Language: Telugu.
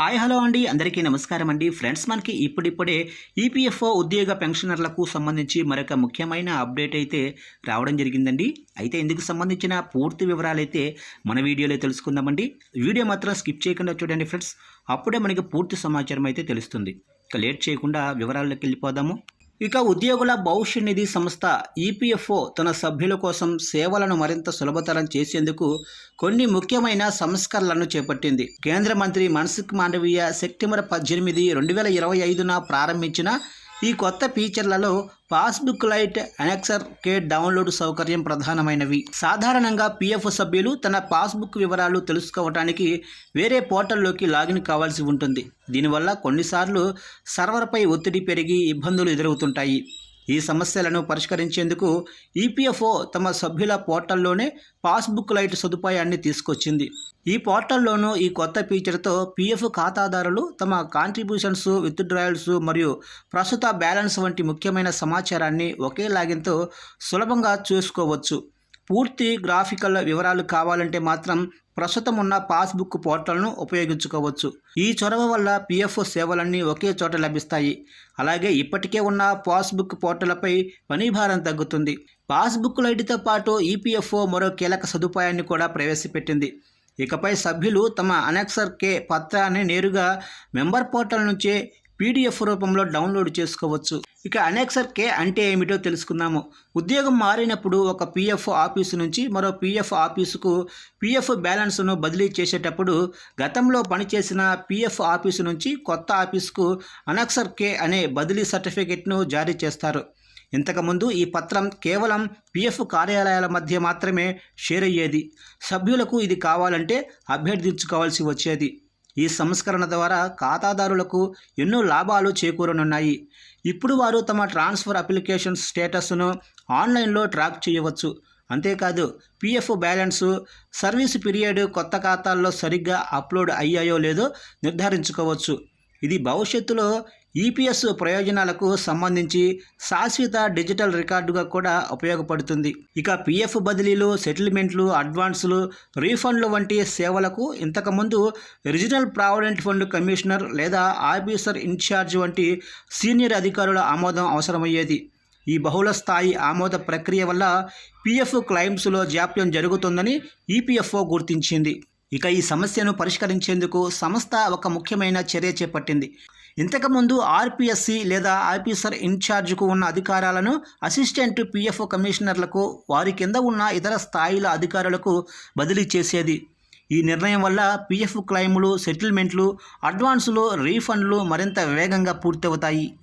హాయ్ హలో అండి. అందరికీ నమస్కారం అండి. ఫ్రెండ్స్ మనకి ఇప్పుడిప్పుడే ఈపీఎఫ్ఓ ఉద్యోగ పెన్షనర్లకు సంబంధించి మరొక ముఖ్యమైన అప్డేట్ అయితే రావడం జరిగిందండి. అయితే ఇందుకు సంబంధించిన పూర్తి వివరాలు అయితే మన వీడియోలో తెలుసుకుందామండి. వీడియో మాత్రం స్కిప్ చేయకుండా చూడండి ఫ్రెండ్స్. అప్పుడే మనకి పూర్తి సమాచారం అయితే తెలుస్తుంది. ఇక లేట్ చేయకుండా వివరాల్లోకి వెళ్ళిపోదాము. ఇక ఉద్యోగుల భవిష్య నిధి సంస్థ ఈపీఎఫ్ఓ తన సభ్యుల కోసం సేవలను మరింత సులభతరం చేసేందుకు కొన్ని ముఖ్యమైన సంస్కరణలను చేపట్టింది. కేంద్ర మంత్రి మన్సుఖ్ మాండవీయ సెప్టెంబర్ పద్దెనిమిది రెండు వేల ఇరవై ఐదున ప్రారంభించిన ఈ కొత్త ఫీచర్లలో passbook lite annexure K download సౌకర్యం ప్రధానమైనవి. సాధారణంగా పిఎఫ్ సభ్యులు తన పాస్బుక్ వివరాలు తెలుసుకోవడానికి వేరే పోర్టల్లోకి లాగిన్ కావాల్సి ఉంటుంది. దీనివల్ల కొన్నిసార్లు సర్వర్పై ఒత్తిడి పెరిగి ఇబ్బందులు ఎదురవుతుంటాయి. ఈ సమస్యలను పరిష్కరించేందుకు ఈపీఎఫ్ఓ తమ సభ్యుల పోర్టల్లోనే పాస్బుక్ లైట్ సదుపాయాన్ని తీసుకొచ్చింది. ఈ పోర్టల్లోనూ ఈ కొత్త ఫీచర్తో పీఎఫ్ ఖాతాదారులు తమ కాంట్రిబ్యూషన్స్ విత్డ్రాయల్స్ మరియు ప్రస్తుత బ్యాలెన్స్ వంటి ముఖ్యమైన సమాచారాన్ని ఒకే లాగిన్తో సులభంగా చూసుకోవచ్చు. పూర్తి గ్రాఫికల్ వివరాలు కావాలంటే మాత్రం ప్రస్తుతం ఉన్న పాస్బుక్ పోర్టల్ను ఉపయోగించుకోవచ్చు. ఈ చొరవ వల్ల పిఎఫ్ సేవలన్నీ ఒకే చోట లభిస్తాయి. అలాగే ఇప్పటికే ఉన్న పాస్బుక్ పోర్టల్పై పనిభారం తగ్గుతుంది. పాస్బుక్ లైట్తో పాటు ఈపీఎఫ్ఓ మరో కీలక సదుపాయాన్ని కూడా ప్రవేశపెట్టింది. ఇకపై సభ్యులు తమ అనెక్సర్ కే పత్రాన్ని నేరుగా మెంబర్ పోర్టల్ నుంచే పీడిఎఫ్ రూపంలో డౌన్లోడ్ చేసుకోవచ్చు. ఇక అనెక్సర్ కే అంటే ఏమిటో తెలుసుకుందాము. ఉద్యోగం మారినప్పుడు ఒక పిఎఫ్ ఆఫీసు నుంచి మరో పిఎఫ్ ఆఫీసుకు పిఎఫ్ బ్యాలెన్స్ను బదిలీ చేసేటప్పుడు గతంలో పనిచేసిన పిఎఫ్ ఆఫీసు నుంచి కొత్త ఆఫీసుకు అనెక్సర్ కే అనే బదిలీ సర్టిఫికెట్ను జారీ చేస్తారు. ఇంతకుముందు ఈ పత్రం కేవలం పిఎఫ్ కార్యాలయాల మధ్య మాత్రమే షేర్ అయ్యేది సభ్యులకు ఇది కావాలంటే అభ్యర్థించుకోవాల్సి వచ్చేది. ఈ సంస్కరణ ద్వారా ఖాతాదారులకు ఎన్నో లాభాలు చేకూరనున్నాయి. ఇప్పుడు వారు తమ ట్రాన్స్ఫర్ అప్లికేషన్ స్టేటస్ను ఆన్లైన్లో ట్రాక్ చేయవచ్చు. అంతేకాదు పిఎఫ్ బ్యాలెన్సు సర్వీస్ పీరియడ్ కొత్త ఖాతాల్లో సరిగ్గా అప్లోడ్ అయ్యాయో లేదో నిర్ధారించుకోవచ్చు. ఇది భవిష్యత్తులో ఈపీఎస్ ప్రయోజనాలకు సంబంధించి శాశ్వత డిజిటల్ రికార్డుగా కూడా ఉపయోగపడుతుంది. ఇక పిఎఫ్ బదిలీలు సెటిల్మెంట్లు అడ్వాన్సులు రీఫండ్లు వంటి సేవలకు ఇంతకుముందు రిజినల్ ప్రావిడెంట్ ఫండ్ కమిషనర్ లేదా ఆఫీసర్ ఇన్ఛార్జ్ వంటి సీనియర్ అధికారుల ఆమోదం అవసరమయ్యేది. ఈ బహుళ స్థాయి ఆమోద ప్రక్రియ వల్ల పిఎఫ్ క్లైమ్స్లో జాప్యం జరుగుతుందని ఈపీఎఫ్ఓ గుర్తించింది. ఇక ఈ సమస్యను పరిష్కరించేందుకు సంస్థ ఒక ముఖ్యమైన చర్య చేపట్టింది. ఇంతకుముందు ఆర్పిఎస్సి లేదా ఆఫీసర్ ఇన్ఛార్జ్కు ఉన్న అధికారాలను అసిస్టెంట్ పిఎఫ్ కమిషనర్లకు వారి కింద ఉన్న ఇతర స్థాయిల అధికారులకు బదిలీ చేసేది. ఈ నిర్ణయం వల్ల పిఎఫ్ క్లెయిములు సెటిల్మెంట్లు అడ్వాన్సులు రీఫండ్లు మరింత వేగంగా పూర్తవుతాయి.